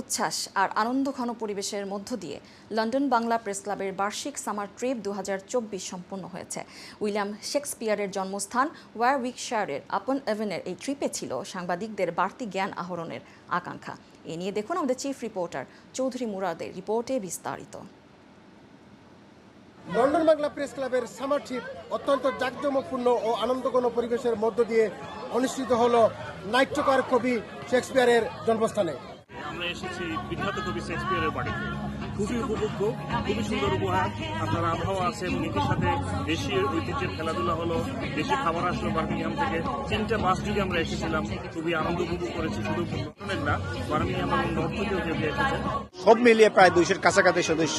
উচ্ছ্বাস আর আনন্দঘন পরিবেশের মধ্য দিয়ে লন্ডন বাংলা প্রেস ক্লাবের বার্ষিক সামার ট্রিপ দু হাজার চব্বিশ সম্পন্ন হয়েছে। উইলিয়াম শেক্সপিয়ারের জন্মস্থান ওয়ার ওয়ারউইকশায়ারের আপন এভেনের এই ট্রিপে ছিল সাংবাদিকদের বাড়তি জ্ঞান আহরণের আকাঙ্ক্ষা। এ নিয়ে দেখুন আমাদের চিফ রিপোর্টার চৌধুরী মুরাদের রিপোর্টে বিস্তারিত। লন্ডন বাংলা প্রেস ক্লাবের সামার ট্রিপ অত্যন্ত জাঁকজমকপূর্ণ ও আনন্দঘন পরিবেশের মধ্য দিয়ে অনুষ্ঠিত হল নাট্যকার কবি শেক্সপিয়ারের জন্মস্থানে। আমরা এসেছি বিখ্যাত কবি শেক্সপিয়ারের বাড়িতে। খুবই উপভোগ্য, খুবই সুন্দর উপহার। আপনার আবহাওয়া আছে এবং এটির সাথে দেশি ঐতিহ্যের খেলাধুলা হলো দেশি খাবার আসলো বার্মিংহাম থেকে। তিনটা বাস যদি আমরা এসেছিলাম, খুবই আনন্দ উপভোগ করেছি, শুধু লন্ডনের না, বার্মিংহাম এবং নর্থ থেকেও কেউ এসেছেন সব মিলিয়ে প্রায় দুইশোর কাছাকাছি সদস্য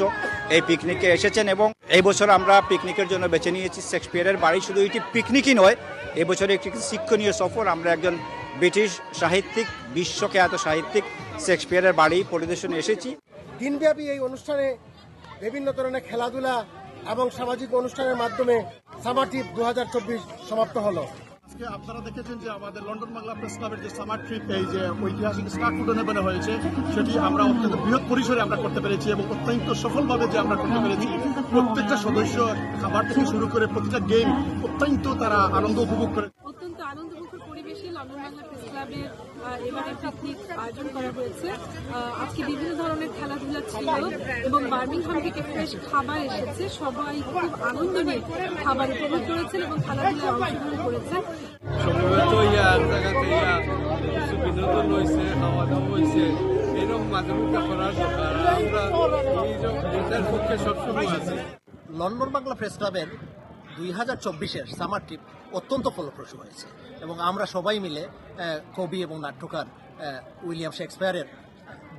এই পিকনিকে এসেছেন এবং এই বছর আমরা পিকনিকের জন্য বেছে নিয়েছি শেক্সপিয়ারের বাড়ি। শুধু এটি পিকনিকই নয়, এই বছর একটি শিক্ষণীয় সফর। আমরা একজন ব্রিটিশ সাহিত্যিক, বিশ্বখ্যাত সাহিত্যিক শেক্সপিয়ারের বাড়ি পরিদর্শনে এসেছি। দিনব্যাপী এই অনুষ্ঠানে বিভিন্ন ধরনের খেলাধুলা এবং সামাজিক অনুষ্ঠানের মাধ্যমে সামার ট্রিপ দু হাজার চব্বিশ সমাপ্ত হলো। আজকে আপনারা দেখেছেন যে আমাদের লন্ডন বাংলা প্রেস ক্লাবের যে সামার ট্রিপ এই যে ঐতিহাসিক স্টার্ট উডনে হয়েছে সেটি আমরা অত্যন্ত বৃহৎ পরিসরে আমরা করতে পেরেছি এবং অত্যন্ত সফলভাবে যে আমরা করতে পেরেছি। প্রত্যেকটা সদস্য খাবার থেকে শুরু করে প্রতিটা গেম অত্যন্ত তারা আনন্দ উপভোগ করে অত্যন্ত আনন্দমুখর পরিবেশে লন্ডন বাংলা প্রেস ক্লাবের এবারে পিকনিক আয়োজন করা হয়েছে। আহ, আজকে বিভিন্ন ধরনের খেলাধুলা ছিল এবং বার্মিংহাম থেকে ফ্রেশ খাবার এসেছে। সবাই খুব আনন্দ নিয়ে খাবার উপভোগ করেছেন এবং খেলাধুলায় অংশগ্রহণ করেছেন। সম্ভবত জায়গাতে ইয়া কিছু বিনোদন হয়েছে খাওয়া দাওয়া হয়েছে এরকম মাঝে মধ্যে করার দরকার আমরা এটার পক্ষে সবসময় আছি। লন্ডন বাংলা প্রেস ক্লাবের দুই হাজার চব্বিশের সামার ট্রিপ অত্যন্ত ফলপ্রসূ হয়েছে। এবং আমরা সবাই মিলে কবি এবং নাট্যকার উইলিয়াম শেক্সপিয়ারের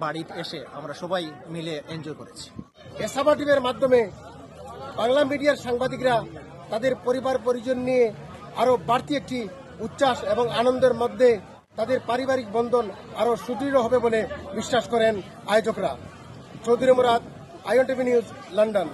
বাড়িতে এসে আমরা সবাই মিলে এনজয় করেছি। এই সামার মাধ্যমে বাংলা মিডিয়ার সাংবাদিকরা তাদের পরিবার, পরিজন নিয়ে আরও বাড়তি একটি উচ্ছ্বাস এবং আনন্দের মধ্যে তাদের পারিবারিক বন্ধন আরও সুদৃঢ় হবে বলে বিশ্বাস করেন আয়োজকরা। Chowdhury Murad IN TV news, London.